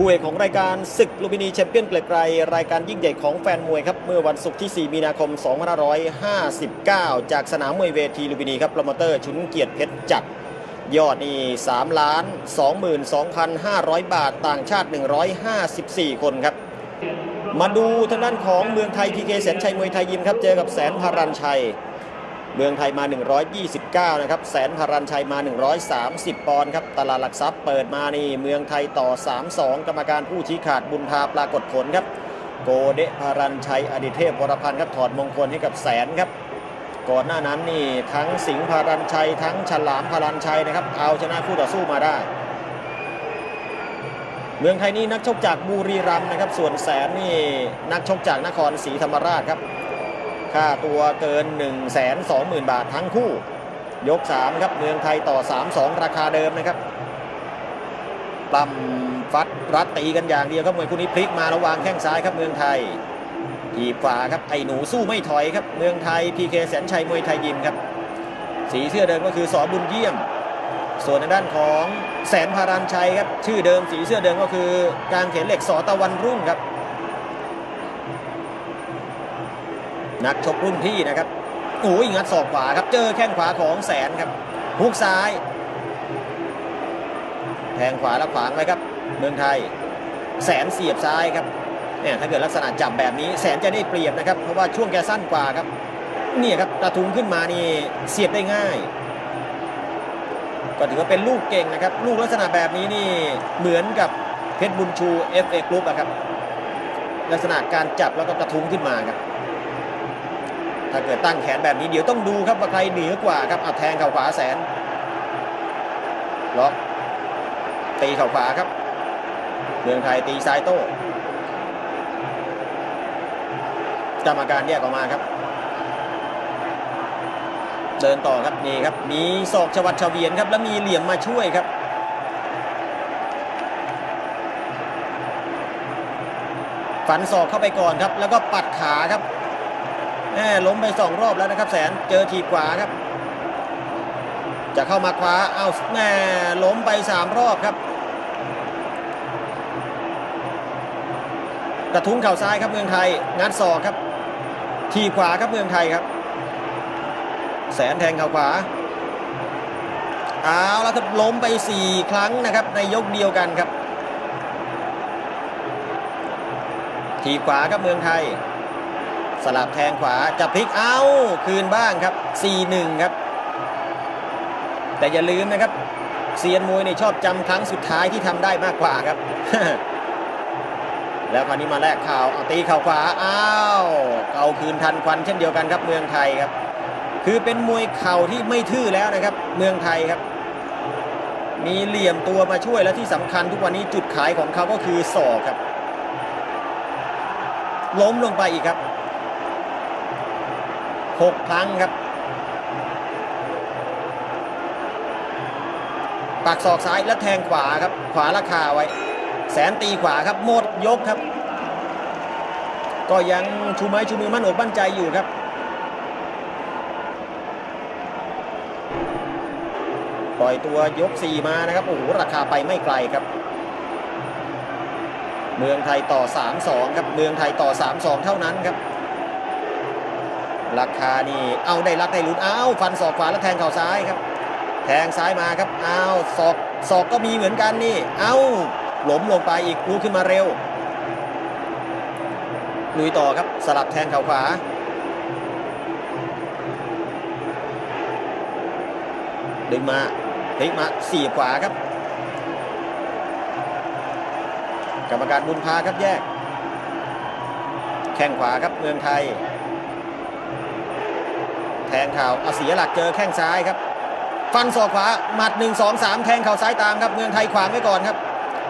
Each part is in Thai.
คู่เอกของรายการศึกลูมินีแชมเปี้ยนเกลไกรรายการยิ่งใหญ่ของแฟนมวยครับเมื่อวันศุกร์ที่ 4 มีนาคม 2559 จากสนามมวยเวทีลูมินีครับโปรโมเตอร์ชุนเกียรติเพชรจัดยอดนี่3ล้าน22,500 บาทต่างชาติ 154 คนครับ มาดูทางด้านของเมืองไทยพีเคแสนชัยมวยไทยยิมครับ เจอกับแสนพารันชัย เมืองไทยมา 129 นะครับ แสนพารันชัยมา 130 ปอนด์ครับ ตลาดหลักทรัพย์เปิดมานี่ เมืองไทยต่อ 3-2 กรรมการผู้ชี้ขาดบุญพาปรากฏผลครับ โกเดพารันชัยอดิเทพวรพันธ์ครับถอดมงคลให้กับแสนครับ ก่อนหน้านั้นนี่ทั้งสิงห์พารันชัยทั้งฉลามพารันชัยนะครับ เอาชนะคู่ต่อสู้มาได้ เมืองไทยนี่นักชกจากบุรีรัมย์นะครับ ส่วนแสนนี่นักชกจากนครศรีธรรมราชครับ ค่าตัวเกิน 1 2 0 0 0 0 บาททั้งคู่ ยก 3 ครับเมืองไทยต่อ 3-2 ราคาเดิมนะครับปล้ำฟัดรัดตีกันอย่างเดียวครับมวยคู่นี้พลิกมาระวางแข้งซ้ายครับเมืองไทยทีบขวาครับไอ้หนูสู้ไม่ถอยครับเมืองไทยพีเคแสนชัยมวยไทยยิมครับ สีเสื้อเดิมก็คือสอบุญเยี่ยม ส่วนในด้านของแสนพารันชัยครับชื่อเดิมสีเสื้อเดิมก็คือการเขียนเหล็กสอตะวันรุ่งครับ นักชกรุ่นพี่นะครับโอ้ยงัดศอกขวาครับเจอแข้งขวาของแสนครับฮุกซ้ายแทงขวาแล้วขวางไว้ครับ เมืองไทย แสนเสียบซ้ายครับเนี่ยถ้าเกิดลักษณะจับแบบนี้ แสนจะได้เปรียบนะครับ เพราะว่าช่วงแกสั้นกว่าครับเนี่ยครับกระทุงขึ้นมานี่เสียบได้ง่าย ก็ถือว่าเป็นลูกเก่งนะครับ ลูกลักษณะแบบนี้นี่เหมือนกับเพชรบุญชู FA กรุ๊ปอะครับ ลักษณะการจับแล้วก็กระทุ้งขึ้นมาครับ ถ้าเกิดตั้งแขนแบบนี้เดี๋ยวต้องดูครับว่าใครเหนือกว่าครับเอาแทงเข่าขวาแสนล็อกตีเข่าขวาครับเมืองไทยตีซ้ายโต้กรรมการแยกออกมาครับ เดินต่อครับนี่ครับ มีศอกชวัดเฉวียนครับ แล้วมีเหลี่ยมมาช่วยครับ ฝันศอกเข้าไปก่อนครับ แล้วก็ปัดขาครับ ล้มไปสองรอบแล้วนะครับ แสนเจอทีบขวาครับ จะเข้ามาคว้าเอาแหมล้มไปสามรอบครับ กระทุ้งเข่าซ้ายครับเมืองไทยงัดศอกครับ ทีบขวาครับเมืองไทยครับ แสนแทงเข่าขวาเอาแล้วครับล้มไป 4 ครั้งนะครับ ในยกเดียวกันครับ ทีบขวาครับเมืองไทย สลับแทงขวาจะพลิกเอาคืนบ้างครับ 4-1 ครับ แต่อย่าลืมนะครับเซียนมวยเนี่ยชอบจำครั้งสุดท้ายที่ทำได้มากกว่าครับ แล้วคราวนี้มาแลกข่าวเอาตีเข่าขวาอ้าวเอาคืนทันควันเช่นเดียวกันครับเมืองไทยครับ คือเป็นมวยเข่าที่ไม่ทื่อแล้วนะครับ เมืองไทยครับ มีเหลี่ยมตัวมาช่วยและที่สำคัญทุกวันนี้จุดขายของเขาก็คือศอกครับ ล้มลงไปอีกครับ หกครั้งครับ ปักศอกซ้ายแล้วแทงขวาครับ ขวาราคาไว้ แสนตีขวาครับหมดยกครับ ก็ยังชูไม้ชูมือมั่นอกมั่นใจอยู่ครับปล่อยตัวยก 4 มานะครับ โอ้โห ราคาไปไม่ไกลครับ เมืองไทยต่อ 3-2 ครับ เมืองไทยต่อ 3-2 เท่านั้นครับ ราคานี่เอาได้รักได้ลุ้นเอาฟันศอกขวาแล้วแทงเข่าซ้ายครับ แทงซ้ายมาครับเอาศอกศอกก็มีเหมือนกันนี่ เอาหลมลงไปอีกลุกขึ้นมาเร็วลุยต่อครับสลับแทงเข่าขวาดึงมาพลิกมาสี่ขวาครับ กรรมการบุญพาครับแยก แข้งขวาครับเมืองไทย แทงเข่าเอาเสียหลักเจอแข้งซ้ายครับ ฟันศอกขวาหมัด 1 2 3 แทงเข่าซ้ายตามครับ เมืองไทยขวางไว้ก่อนครับ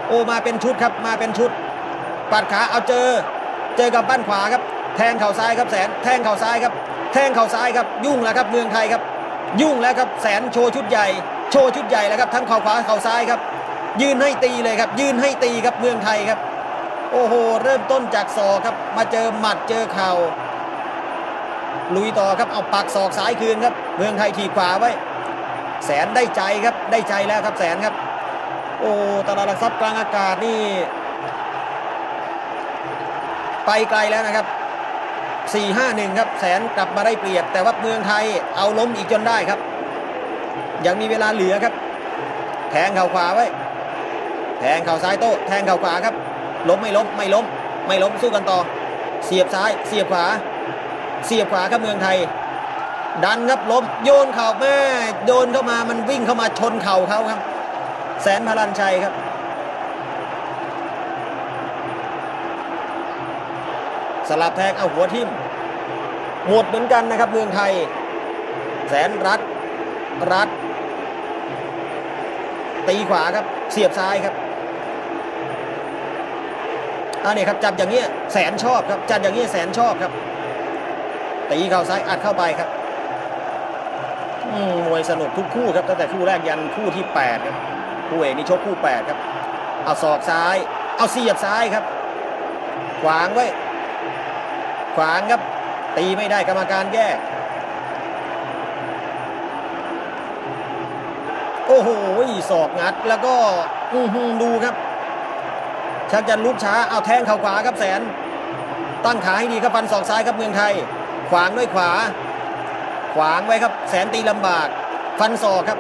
โอมาเป็นชุดครับมาเป็นชุด ปัดขาเอาเจอ เจอกับบ้านขวาครับ แทงเข่าซ้ายครับแสน แทงเข่าซ้ายครับ แทงเข่าซ้ายครับยุ่งแล้วครับเมืองไทยครับ ยุ่งแล้วครับแสนโชว์ชุดใหญ่ โชว์ชุดใหญ่แล้วครับทั้งเข่าขวาเข่าซ้ายครับ ยืนให้ตีเลยครับ ยืนให้ตีครับเมืองไทยครับ โอ้โห เริ่มต้นจากศอกครับ มาเจอหมัดเจอเข่า ลุยต่อครับเอาปักศอกซ้ายคืนครับ เมืองไทยถีบขวาไว้ แสนได้ใจครับได้ใจแล้วครับแสนครับ โอ้ตลาดหลักทรัพย์กลางอากาศนี่ ไปไกลแล้วนะครับ 4-5-1 ครับแสนกลับมาได้เปรียบ แต่ว่าเมืองไทยเอาล้มอีกจนได้ครับ ยังมีเวลาเหลือครับ แทงเข่าขวาไว้ แทงเข่าซ้ายโต้แทงเข่าขวาครับล้มไม่ล้มไม่ล้ม ไม่ล้มสู้กันต่อ เสียบซ้ายเสียบขวา เสียบขวาครับเมืองไทย ดันครับล้มโยนเข่าแม่โยนเข้ามามันวิ่งเข้ามาชนเข่าเขาครับ แสนพลันชัยครับ สลับแทงเอาหัวทิ่มหมดเหมือนกันนะครับเมืองไทย แสนรัดรัดตีขวาครับเสียบซ้ายครับอันนี้ครับจับอย่างเงี้ยแสนชอบครับจับอย่างเงี้ยแสนชอบครับ ตีเข่าซ้ายอัดเข้าไปครับมวยสนุกทุกคู่ครับตั้งแต่คู่แรกยันคู่ที่8ครับคู่เอกนี่ชกคู่8ครับเอาศอกซ้าย เอาเสียบซ้ายครับ ขวางไว้ ขวางครับ ตีไม่ได้กรรมการแยกโอ้โหศอกงัดแล้วก็อืดูครับชักจะลุกช้าเอาแทงเข่าขวาครับแสน ตั้งขาให้ดีครับฟันศอกซ้ายครับเมืองไทย ขวางด้วยขวา ขวางไว้ครับ แสนตีลำบาก ฟันศอกครับ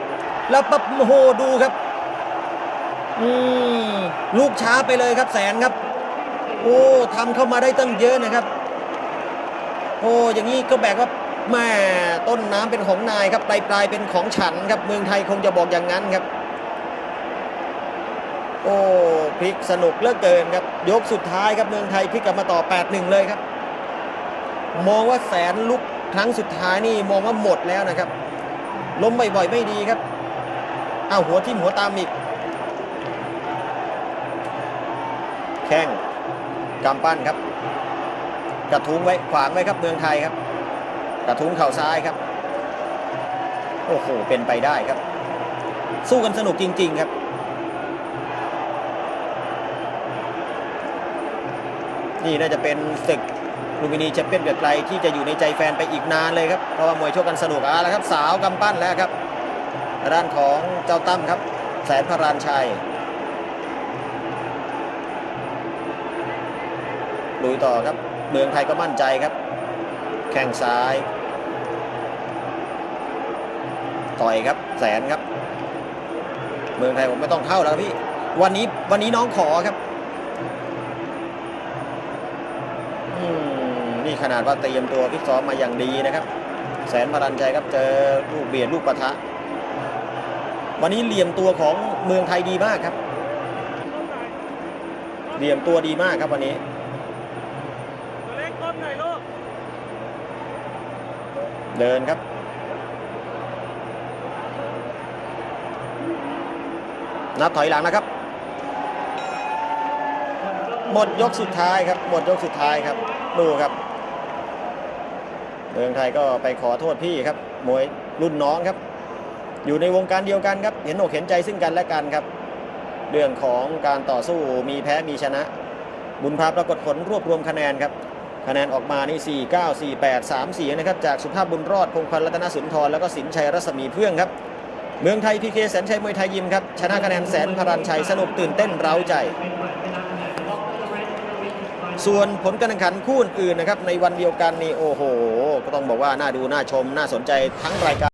แล้วปั๊บโหดูครับ อืมลูกช้าไปเลยครับแสนครับ โอ้ทำเข้ามาได้ตั้งเยอะนะครับ โอ้อย่างนี้ก็แบกว่าแม่ต้นน้ำเป็นของนายครับปลายปลายเป็นของฉันครับ เมืองไทยคงจะบอกอย่างนั้นครับ โอ้พลิกสนุกเลือเกินครับ ยกสุดท้ายครับเมืองไทยพลิกกลับมาต่อ 8-1 เลยครับ มองว่าแสนลุกครั้งสุดท้ายนี่มองว่าหมดแล้วนะครับ ล้มบ่อยๆไม่ดีครับอ้าวหัวทิ่มหัวตามอีก แข้งกำปั้นครับ กระทุ้งไว้ขวางไว้ครับเมืองไทยครับ กระทุ้งเข่าซ้ายครับ โอ้โหเป็นไปได้ครับ สู้กันสนุกจริง ๆครับนี่น่าจะเป็นศึก ลูมินีแชมเปี้ยนเบียดไกลที่จะอยู่ในใจแฟนไปอีกนานเลยครับ เพราะว่ามวยชกกันสนุกอะแล้วครับ สาวกำปั้นแล้วครับด้านของเจ้าตั้มครับ แสนพรานชัยลุยต่อครับ เมืองไทยก็มั่นใจครับ แข้งซ้าย ต่อยครับแสนครับ เมืองไทยผมไม่ต้องเข้าแล้วพี่ วันนี้วันนี้น้องขอครับ นี่ขนาดว่าเตรียมตัวฟิตซ้อมมาอย่างดีนะครับ แสนพลันใจครับเจอลูกเบียดลูกปะทะ วันนี้เหลี่ยมตัวของเมืองไทยดีมากครับ เหลี่ยมตัวดีมากครับวันนี้ตัวเล็กก้มหน่อยลูกเดินครับนับถอยหลังนะครับ หมดยกสุดท้ายครับ หมดยกสุดท้ายครับ ดูครับเมืองไทยก็ไปขอโทษพี่ครับมวยรุ่นน้องครับ อยู่ในวงการเดียวกันครับ เห็นอกเห็นใจซึ่งกันและกันครับ เรื่องของการต่อสู้มีแพ้มีชนะ บุญพาปรากฏผลรวบรวมคะแนนครับ คะแนนออกมานี่4 9 4 8 3 4นะครับจากสุภาพบุญรอดพงพันธ์รัตนสุนทรแล้วก็สินชัยรัศมีเพื่องครับ เมืองไทยพีเคแสนชัยมวยไทยยิมครับชนะคะแนนแสนพรันชัยสนุกตื่นเต้นเร้าใจ ส่วนผลการแข่งขันคู่อื่นนะครับในวันเดียวกันนี่โอ้โห ก็ต้องบอกว่าน่าดูน่าชมน่าสนใจทั้งรายการ